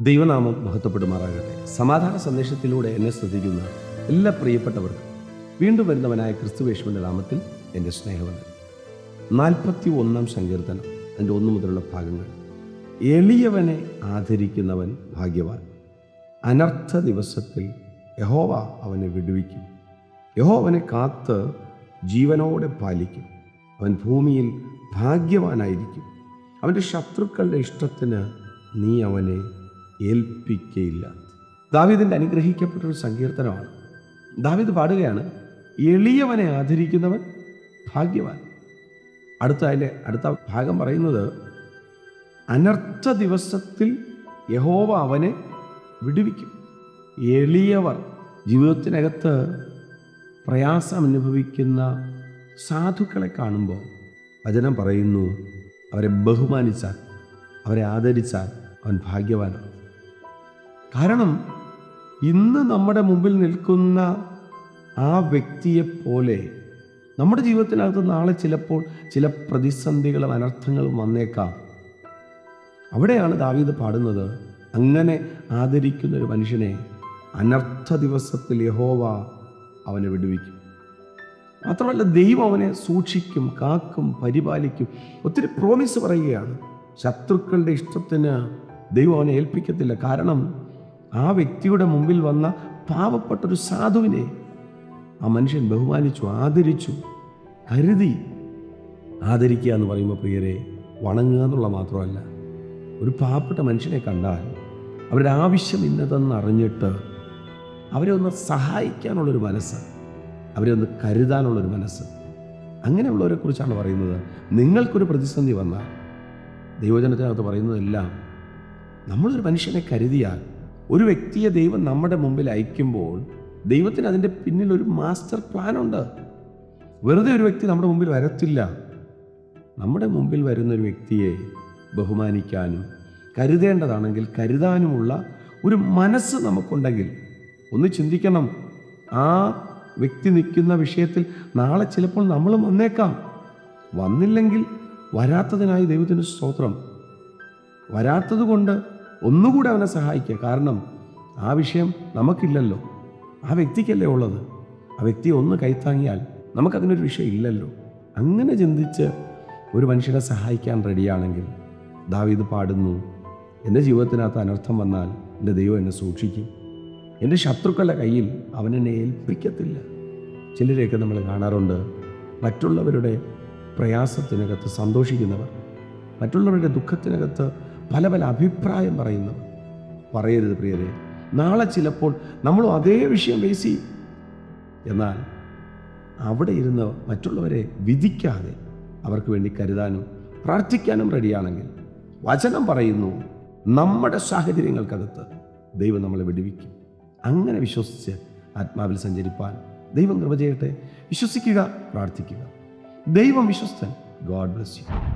ദൈവനാമം മഹത്വപ്പെടുമാറാകട്ടെ. സമാധാന സന്ദേശത്തിലൂടെ എന്നെ ശ്രദ്ധിക്കുന്ന എല്ലാ പ്രിയപ്പെട്ടവർക്കും വീണ്ടും വരുന്നവനായ ക്രിസ്തുവേശുവിന്റെ നാമത്തിൽ എന്റെ സ്നേഹമുണ്ട് നാൽപ്പത്തി ഒന്നാം സങ്കീർത്തനം അതിന്റെ ഒന്നു മുതലുള്ള ഭാഗങ്ങൾ. എളിയവനെ ആദരിക്കുന്നവൻ ഭാഗ്യവാൻ. അനർത്ഥ ദിവസത്തിൽ യഹോവ അവനെ വിടുവിക്കും. യഹോവനെ കാത്ത് ജീവനോടെ പാലിക്കും. അവൻ ഭൂമിയിൽ ഭാഗ്യവാനായിരിക്കും. അവന്റെ ശത്രുക്കളുടെ ഇഷ്ടത്തിന് നീ അവനെ ഏൽപ്പിക്കയില്ല. ദാവീദിന്റെ അനുഗ്രഹിക്കപ്പെട്ട ഒരു സങ്കീർത്തനമാണ്. ദാവീദ് പാടുകയാണ് എളിയവനെ ആദരിക്കുന്നവൻ ഭാഗ്യവാൻ. അടുത്ത അതിന്റെ അടുത്ത ഭാഗം പറയുന്നത് അനർത്ഥ ദിവസത്തിൽ യഹോവ അവനെ വിടുവിക്കും. എളിയവർ ജീവിതത്തിനകത്ത് പ്രയാസം അനുഭവിക്കുന്ന സാധുക്കളെ കാണുമ്പോൾ വചനം പറയുന്നു അവരെ ബഹുമാനിച്ചാൽ അവരെ ആദരിച്ചാൽ അവൻ ഭാഗ്യവാനാണ്. കാരണം ഇന്ന് നമ്മുടെ മുമ്പിൽ നിൽക്കുന്ന ആ വ്യക്തിയെ പോലെ നമ്മുടെ ജീവിതത്തിനകത്ത് നാളെ ചിലപ്പോൾ ചില പ്രതിസന്ധികളും അനർത്ഥങ്ങളും വന്നേക്കാം. അവിടെയാണ് ദാവീദ് പാടുന്നത്. അങ്ങനെ ആദരിക്കുന്ന ഒരു മനുഷ്യനെ അനർത്ഥ ദിവസത്തിൽ യഹോവ അവനെ വിടുവിക്കും. മാത്രമല്ല ദൈവം അവനെ സൂക്ഷിക്കും കാക്കും പരിപാലിക്കും. ഒത്തിരി പ്രോമിസ് പറയുകയാണ്. ശത്രുക്കളുടെ ഇഷ്ടത്തിന് ദൈവം അവനെ ഏൽപ്പിക്കത്തില്ല. കാരണം ആ വ്യക്തിയുടെ മുമ്പിൽ വന്ന പാവപ്പെട്ടൊരു സാധുവിനെ ആ മനുഷ്യൻ ബഹുമാനിച്ചു ആദരിച്ചു കരുതി ആദരിക്കുക എന്ന് പറയുമ്പോൾ പ്രിയരെ വണങ്ങുക എന്നുള്ള മാത്രമല്ല ഒരു പാവപ്പെട്ട മനുഷ്യനെ കണ്ടാൽ അവരുടെ ആവശ്യം ഇന്നതെന്ന് അറിഞ്ഞിട്ട് അവരെ ഒന്ന് സഹായിക്കാനുള്ളൊരു മനസ്സ് അവരെ ഒന്ന് കരുതാനുള്ളൊരു മനസ്സ്. അങ്ങനെയുള്ളവരെ കുറിച്ചാണ് പറയുന്നത്. നിങ്ങൾക്കൊരു പ്രതിസന്ധി വന്നാൽ ദൈവജനത്തിനകത്ത് പറയുന്നതെല്ലാം നമ്മളൊരു മനുഷ്യനെ കരുതിയാൽ ഒരു വ്യക്തിയെ ദൈവം നമ്മുടെ മുമ്പിൽ അയക്കുമ്പോൾ ദൈവത്തിന് അതിന്റെ പിന്നിൽ ഒരു മാസ്റ്റർ പ്ലാൻ ഉണ്ട്. വെറുതെ ഒരു വ്യക്തി നമ്മുടെ മുമ്പിൽ വരത്തില്ല. നമ്മുടെ മുമ്പിൽ വരുന്ന ഒരു വ്യക്തിയെ ബഹുമാനിക്കാനും കരുതേണ്ടതാണെങ്കിൽ കരുതാനുമുള്ള ഒരു മനസ്സ് നമുക്കുണ്ടെങ്കിൽ ഒന്ന് ചിന്തിക്കണം. ആ വ്യക്തി നിൽക്കുന്ന വിഷയത്തിൽ നാളെ ചിലപ്പോൾ നമ്മളും വന്നേക്കാം. വന്നില്ലെങ്കിൽ വരാത്തതിനായി ദൈവത്തിന് സ്തോത്രം. വരാത്തത് കൊണ്ട് ഒന്നുകൂടെ അവനെ സഹായിക്കുക. കാരണം ആ വിഷയം നമുക്കില്ലല്ലോ. ആ വ്യക്തിക്കല്ലേ ഉള്ളത്. ആ വ്യക്തി ഒന്ന് കൈത്താങ്ങിയാൽ നമുക്കതിനൊരു വിഷയം ഇല്ലല്ലോ. അങ്ങനെ ചിന്തിച്ച് ഒരു മനുഷ്യനെ സഹായിക്കാൻ റെഡിയാണെങ്കിൽ ദാവീദ് പാടുന്നു. എന്റെ ജീവിതത്തിനകത്ത് അനർത്ഥം വന്നാൽ എന്റെ ദൈവം എന്നെ സൂക്ഷിക്കും. എന്റെ ശത്രുക്കളുടെ കയ്യിൽ അവൻ എന്നെ ഏൽപ്പിക്കത്തില്ല. ചിലരെയൊക്കെ നമ്മൾ കാണാറുണ്ട്. മറ്റുള്ളവരുടെ പ്രയാസത്തിനകത്ത് സന്തോഷിക്കുന്നവർ മറ്റുള്ളവരുടെ ദുഃഖത്തിനകത്ത് പല പല അഭിപ്രായം പറയുന്നവർ പറയരുത് പ്രിയരെ. നാളെ ചിലപ്പോൾ നമ്മളും അതേ വിഷയം ഫേസ് ചെയ്യും. എന്നാൽ അവിടെ ഇരുന്ന് മറ്റുള്ളവരെ വിധിക്കാതെ അവർക്ക് വേണ്ടി കരുതാനും പ്രാർത്ഥിക്കാനും റെഡിയാണെങ്കിൽ വചനം പറയുന്നു നമ്മുടെ സാഹചര്യങ്ങൾക്കകത്ത് ദൈവം നമ്മളെ വിടുവിക്കും. അങ്ങനെ വിശ്വസിച്ച് ആത്മാവിൽ സഞ്ചരിപ്പാൻ ദൈവം കൃപ ചെയ്യട്ടെ. വിശ്വസിക്കുക പ്രാർത്ഥിക്കുക. ദൈവം വിശ്വസ്തൻ. God bless you